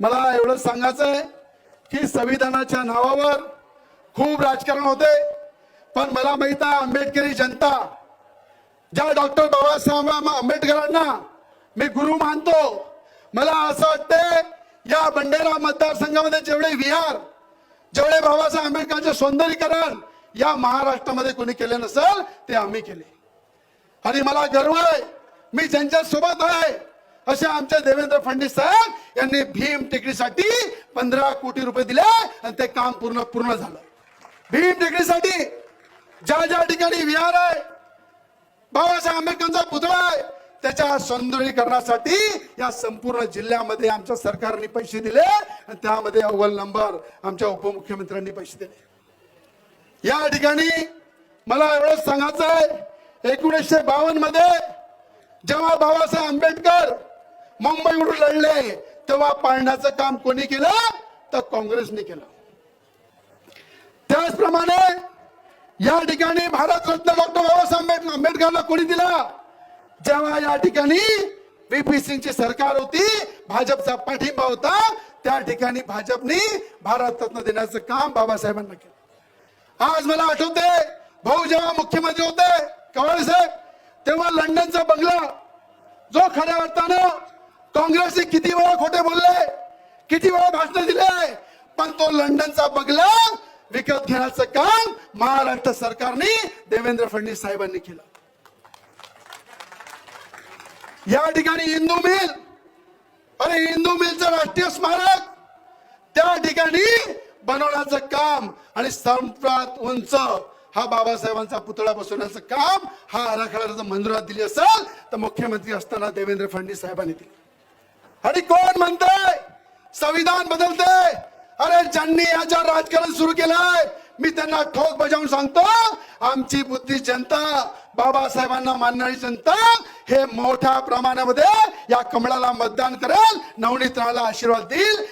मला एवढं सांगायचं आहे की संविधानाच्या नावावर खूप राजकारण होते पण मला माहीत आहे आंबेडकरी जनता ज्या डॉक्टर बाबासाहेब आंबेडकरांना मी गुरु मानतो मला असं वाटतंय या बंडेरा मतदारसंघामध्ये जेवढे विहार जेवढे बाबासाहेब आंबेडकरांचे सौंदर्यीकरण या महाराष्ट्रामध्ये कोणी केले नसेल ते आम्ही केले. आणि मला गर्व आहे मी ज्यांच्या सोबत आहे असे आमचे देवेंद्र फडणवीस साहेब यांनी भीम टेकडीसाठी पंधरा कोटी रुपये दिले आणि ते काम पूर्ण पूर्ण झालं. भीम टेकडीसाठी ज्या ज्या ठिकाणी विहार आहे बाबासाहेब आंबेडकरांचा पुतळा आहे त्याच्या सौंदर्यीकरणासाठी या संपूर्ण जिल्ह्यामध्ये आमच्या सरकारने पैसे दिले आणि त्यामध्ये अव्वल नंबर आमच्या उपमुख्यमंत्र्यांनी पैसे दिले. या ठिकाणी मला एवढंच सांगायचं आहे एकोणीसशे बावन्नमध्ये जेव्हा बाबासाहेब आंबेडकर मुंबईवरून लढले तेव्हा पाळण्याचं काम कोणी केलं? तर काँग्रेसने केलं. त्याचप्रमाणे या ठिकाणी भारतरत्न डॉक्टर बाबासाहेब आंबेड- आंबेडकरला कोणी दिला? जेव्हा या ठिकाणी व्हीपी सिंगची सरकार होती भाजपचा पाठिंबा होता त्या ठिकाणी भाजपने भारतरत्न देण्याचं काम बाबासाहेबांना केलं. आज मला आठवते भाऊ जेव्हा मुख्यमंत्री होते कवाळे साहेब तेव्हा लंडनचा बंगला जो खऱ्या अर्थानं काँग्रेसने किती वेळा खोटे बोलले? किती वेळा भाषण दिले? पण तो लंडनचा बंगला विकत घेण्याचं काम महाराष्ट्र सरकारने देवेंद्र फडणवीस साहेबांनी केलं. या ठिकाणी इंदू मिल अरे हिंदू मिलचं राष्ट्रीय स्मारक त्या ठिकाणी बनवण्याचं काम आणि सर्वात उंच हा बाबासाहेबांचा पुतळा बसवण्याचं काम हा आराखडा जर मंजुरात दिली असेल तर मुख्यमंत्री असताना देवेंद्र फडणवीस साहेबांनी दिली. आणि कोण म्हणतंय संविधान बदलते. अरे ज्यांनी याच्या राजकारण सुरू केलंय मी त्यांना ठोक बजावून सांगतो आमची बुद्धी जनता बाबासाहेबांना मानणारी जनता हे मोठ्या प्रमाणामध्ये या कमळाला मतदान करेल नवनीत आशीर्वाद देईल.